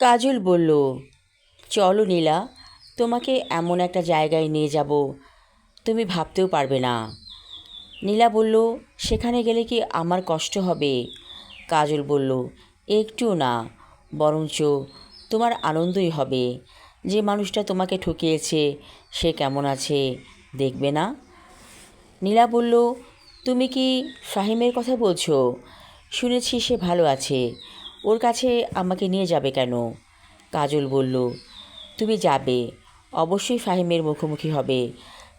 কাজল বলল, চলো নীলা, তোমাকে এমন একটা জায়গায় নিয়ে যাব, তুমি ভাবতেও পারবে না। নীলা বলল, সেখানে গেলে কি আমার কষ্ট হবে? কাজল বলল, একটু না, বরঞ্চ তোমার আনন্দই হবে। যে মানুষটা তোমাকে ঠকিয়েছে, সে কেমন আছে, দেখবে না? নীলা বলল, তুমি কি ফাহিমের কথা বলছো? শুনেছি সে ভালো আছে। ওর কাছে আমাকে নিয়ে যাবে কেন? কাজল বলল, তুমি যাবে। অবশ্যই ফাহিমের মুখোমুখি হবে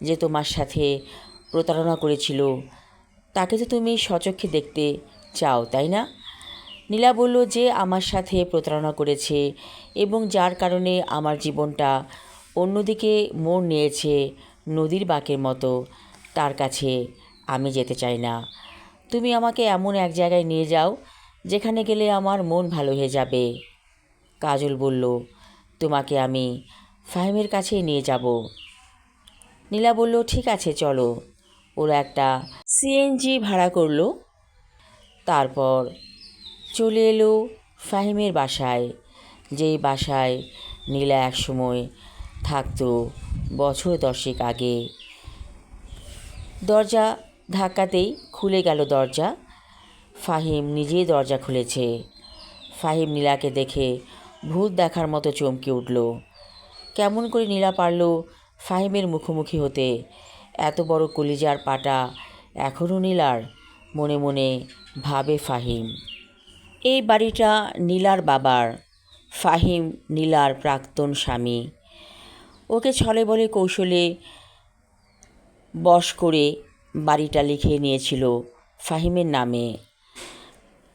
যে তোমার সাথে প্রতারণা করেছিল। তাকে তো তুমি সচক্ষে দেখতে চাও, তাই না? নীলা বলল যে আমার সাথে প্রতারণা করেছে এবং যার কারণে আমার জীবনটা অন্যদিকে মোড় নিয়েছে নদীর বাঁকের মতো। তার কাছে আমি যেতে চাই না। তুমি আমাকে এমন এক জায়গায় নিয়ে যাও যেখানে গেলে আমার মন ভালো হয়ে যাবে। কাজল বলল, তোমাকে আমি ফাহিমের কাছেই নিয়ে যাব। নীলা বলল, ঠিক আছে, চলো। ওরা একটা সিএনজি ভাড়া করল। তারপর চলে এলো ফাহিমের বাসায়, যেই বাসায় নীলা এক সময় থাকতো বছর দশেক আগে। দরজা ধাক্কাতেই খুলে গেল দরজা। ফাহিম নিজেই দরজা খুলেছে। ফাহিম নীলাকে দেখে ভূত দেখার মতো চমকে উঠল। কেমন করে নীলা পারল ফাহিমের মুখোমুখি হতে। এত বড় কলিজার পাটা এখনও নীলার, মনে মনে ভাবে ফাহিম। এই বাড়িটা নীলার বাবার, ফাহিম নীলার প্রাক্তন স্বামী। ওকে ছলে বলে কৌশলে বশ করে বাড়িটা লিখে নিয়েছিল ফাহিমের নামে।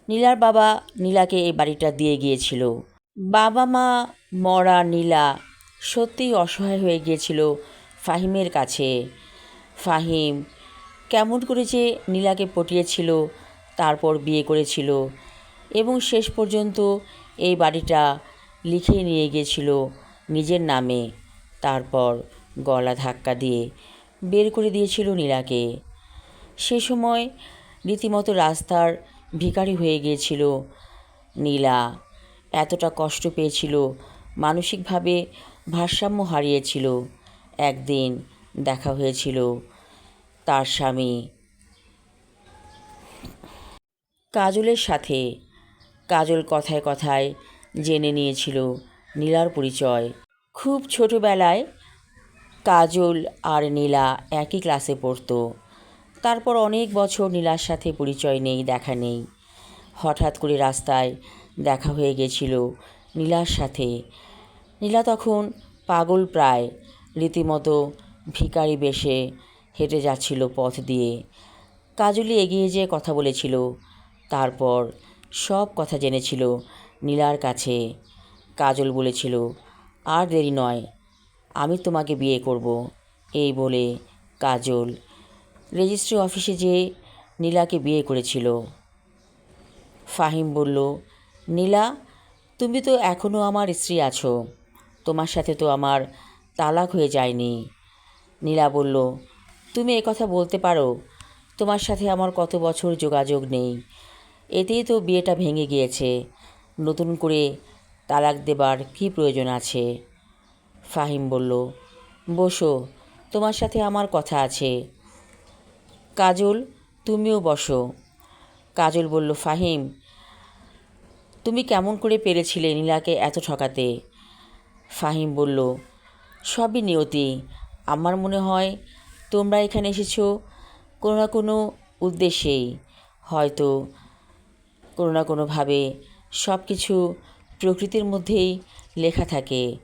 নীলার বাবা নীলাকে এই বাড়িটা দিয়ে গিয়েছিল। বাবা মা মরা নীলা সত্যিই অসহায় হয়ে গিয়েছিল ফাহিমের কাছে। ফাহিম কেমন করে যে নীলাকে পটিয়েছিল, তারপর বিয়ে করেছিল এবং শেষ পর্যন্ত এই বাড়িটা লিখে নিয়ে গিয়েছিল নিজের নামে। তারপর গলা ধাক্কা দিয়ে বের করে দিয়েছিল নীলাকে। সে সময় রীতিমতো রাস্তার ভিখারি হয়ে গিয়েছিল নীলা। এতটা কষ্ট পেয়েছিল, মানসিকভাবে ভারসাম্য হারিয়েছিল। একদিন দেখা হয়েছিল তার স্বামী। কাজলের সাথে। কাজল কথায় কথায় জেনে নিয়েছিল নীলার পরিচয়। খুব ছোটোবেলায় কাজল আর নীলা একই ক্লাসে পড়তো। তারপর অনেক বছর নীলার সাথে পরিচয় নেই, দেখা নেই। হঠাৎ করে রাস্তায় দেখা হয়ে গেছিল নীলার সাথে। নীলা তখন পাগল প্রায়, রীতিমতো ভিকারি বেশে হেঁটে যাচ্ছিল পথ দিয়ে। কাজলি এগিয়ে যেয়ে কথা বলেছিল, তারপর সব কথা জেনেছিল নীলার কাছে। কাজল বলেছিল, আর দেরি নয়, আমি তোমাকে বিয়ে করব। এই বলে কাজল রেজিস্ট্রি অফিসে যেয়ে নীলাকে বিয়ে করেছিল। ফাহিম বলল, নীলা, তুমি তো এখনও আমার স্ত্রী আছো। তোমার সাথে তো আমার তালাক হয়ে যায়নি। নীলা বলল, তুমি কথা বলতে পারো। তোমার সাথে আমার কত বছর যোগাযোগ নেই। এতেই তো বিয়েটা ভেঙে গিয়েছে। নতুন করে তালাক দেবার কী প্রয়োজন আছে? ফাহিম বলল, বসো, তোমার সাথে আমার কথা আছে। কাজল, তুমিও বসো। কাজল বলল, ফাহিম, তুমি কেমন করে পেরেছিলে নীলাকে এত ঠকাতে? ফাহিম বলল, সবই নিয়তি। আমার মনে হয় তোমরা এখানে এসেছ কোনো না কোনো উদ্দেশ্যেই। হয়তো কোনো না কোনোভাবে সব কিছু প্রকৃতির মধ্যেই লেখা থাকে।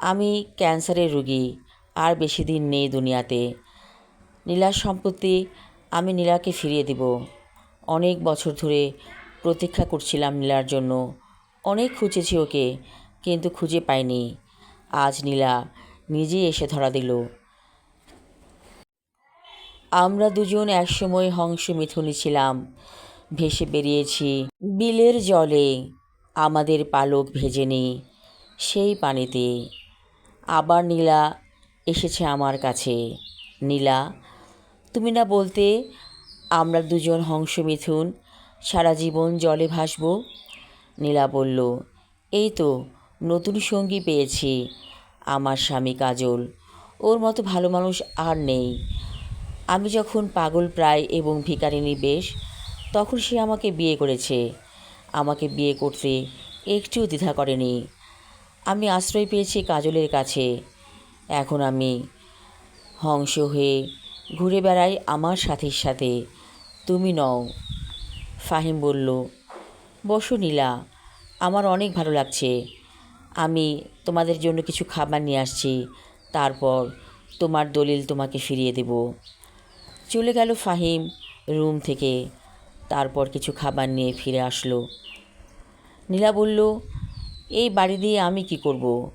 আমি ক্যান্সারের রুগী, আর বেশি দিন নেই দুনিয়াতে। নীলার সম্পত্তি আমি নীলাকে ফিরিয়ে দিব। অনেক বছর ধরে প্রতীক্ষা করছিলাম নীলার জন্য। অনেক খুঁজেছি ওকে, কিন্তু খুঁজে পাইনি। আজ নীলা নিজেই এসে ধরা দিল। আমরা দুজন একসময় হংস মিথুনি ছিলাম। ভেসে বেরিয়েছি বিলের জলে। আমাদের পালক ভেজে ভেজেনি সেই পানিতে। আবার নীলা এসেছে আমার কাছে। নীলা তুমি না বলতে আমরা দুজন হংস মিথুন সারা জীবন জলে ভাসব? নীলা বলল, এই তো, নতুন সঙ্গী পেয়েছি, আমার স্বামী কাজল। ওর মতো ভালো মানুষ আর নেই। আমি যখন পাগল প্রায় এবং ভিকারিনী বেশ, তখন সে আমাকে বিয়ে করেছে। আমাকে বিয়ে করতে একটুও দ্বিধা করেনি। আমি আশ্রয় পেয়েছি কাজলের কাছে। এখন আমি হংস হয়ে ঘুরে বেড়াই আমার সাথীর সাথে। তুমি নও। ফাহিম বলল, বসো নীলা, আমার অনেক ভালো লাগছে। আমি তোমাদের জন্য কিছু খাবার নিয়ে আসছি, তারপর তোমার দলিল তোমাকে ফিরিয়ে দেব। চলে গেল ফাহিম রুম থেকে, তারপর কিছু খাবার নিয়ে ফিরে আসলো। নীলা বলল, এই বাড়ি দিয়ে আমি কি করব।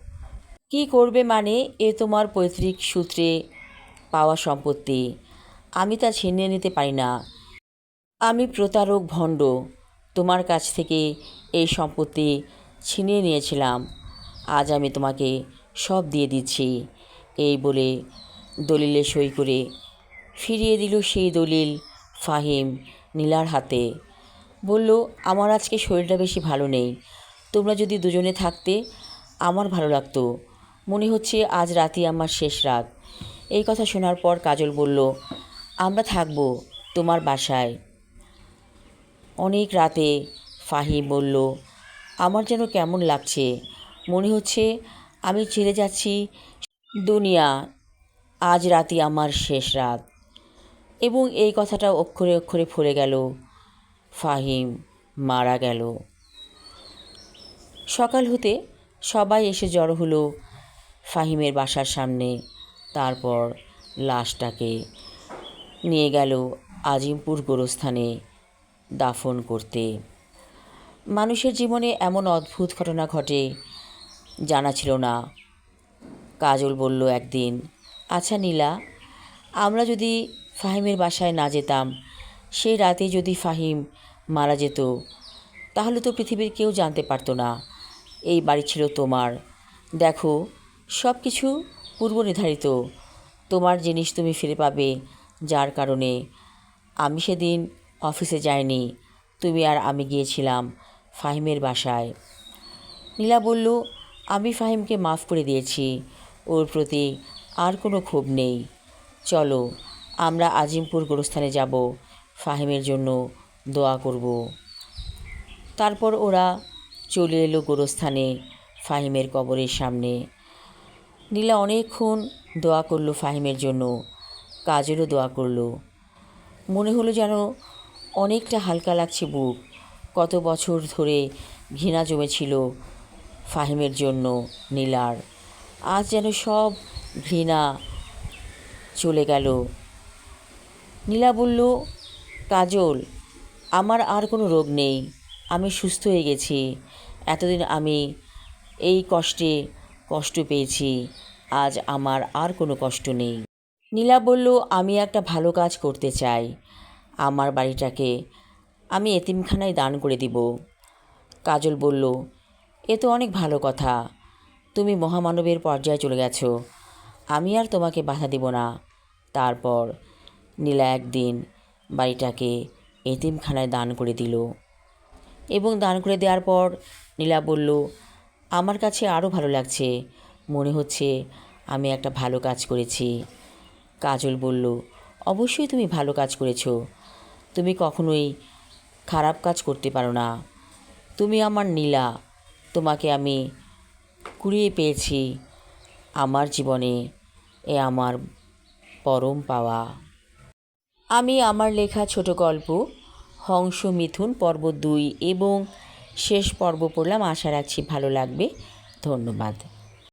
কি করবে মানে এ তোমার পৈতৃক সূত্রে পাওয়া সম্পত্তি। আমি তা ছিনিয়ে নিতে পারি না। আমি প্রতারক ভণ্ড। তোমার কাছ থেকে এই সম্পত্তি ছিনিয়ে নিয়েছিলাম। আজ আমি তোমাকে সব দিয়ে দিচ্ছি। এই বলে দলিলে সই করে ফিরিয়ে দিল সেই দলিল ফাহিম নীলার হাতে। বলল, আমার আজকে শরীরটা বেশি ভালো নেই। তোমরা যদি দুজনে থাকতে, আমার ভালো লাগতো। মনে হচ্ছে আজ রাতে আমার শেষ রাত। এই কথা শোনার পর কাজল বলল, আমরা থাকব তোমার বাসায়। অনেক রাতে ফাহিম বলল, আমার যেন কেমন লাগছে। মনে হচ্ছে আমি ছেড়ে যাচ্ছি দুনিয়া। আজ রাতই আমার শেষ রাত। এবং এই কথাটা অক্ষরে অক্ষরে ফলে গেল। ফাহিম মারা গেল। সকাল হতে সবাই এসে জড়ো হলো ফাহিমের বাসার সামনে। তারপর লাশটাকে নিয়ে গেল আজিমপুর গোরস্থানে দাফন করতে। মানুষের জীবনে এমন অদ্ভুত ঘটনা ঘটে, জানা ছিল না। কাজল বলল একদিন আচ্ছা নীলা, আমরা যদি ফাহিমের বাসায় না যেতাম, সেই রাতে যদি ফাহিম মারা যেত, তাহলে তো পৃথিবীর কেউ জানতে পারতো না। এই বাড়ি ছিল তোমার। দেখো সব কিছু পূর্ব নির্ধারিত তোমার জিনিস তুমি ফিরে পাবে, যার কারণে। আমি সেদিন অফিসে যাইনি, তুমি আর আমি গিয়েছিলাম ফাহিমের বাসায়। নীলা বলল, আমি ফাহিমকে মাফ করে দিয়েছি, ওর প্রতি আর কোনো ক্ষোভ নেই। চলো, আমরা আজিমপুর গোরস্থানে যাব, ফাহিমের জন্য দোয়া করব। তারপর ওরা চলে এলো গোরস্থানে ফাহিমের কবরের সামনে। নীলা অনেকক্ষণ দোয়া করল ফাহিমের জন্য, কাজেরও দোয়া করল। মনে হলো যেন অনেকটা হালকা লাগছে বুক, কত বছর ধরে ঘৃণা জমেছিল ফাহিমের জন্য নীলার। আজ যেন সব ঘৃণা চলে গেল। নীলা বলল, কাজল, আমার আর কোনো রোগ নেই, আমি সুস্থ হয়ে গেছি। এতদিন আমি এই কষ্টে কষ্ট পেয়েছি। আজ আমার আর কোনো কষ্ট নেই। নীলা বলল, আমি একটা ভালো কাজ করতে চাই। আমার বাড়িটাকে আমি এতিমখানায় দান করে দিব। কাজল বলল, এ তো অনেক ভালো কথা। তুমি মহামানবের পর্যায়ে চলে গেছো। আমি আর তোমাকে বাধা দিব না। তারপর নীলা একদিন বাড়িটাকে এতিমখানায় দান করে দিল। এবং দান করে দেওয়ার পর নীলা বলল আমার কাছে আরও ভালো লাগছে। মনে হচ্ছে আমি একটা ভালো কাজ করেছি। কাজল বলল, অবশ্যই তুমি ভালো কাজ করেছ। তুমি কখনোই খারাপ কাজ করতে পারো না। তুমি আমার নীলা। তোমাকে আমি কুড়িয়ে পেয়েছি আমার জীবনে। এ আমার পরম পাওয়া। আমি আমার লেখা ছোট গল্প, হংস মিথুন পর্ব দুই এবং শেষ পর্ব পড়লাম। আশা রাখছি ভালো লাগবে। ধন্যবাদ।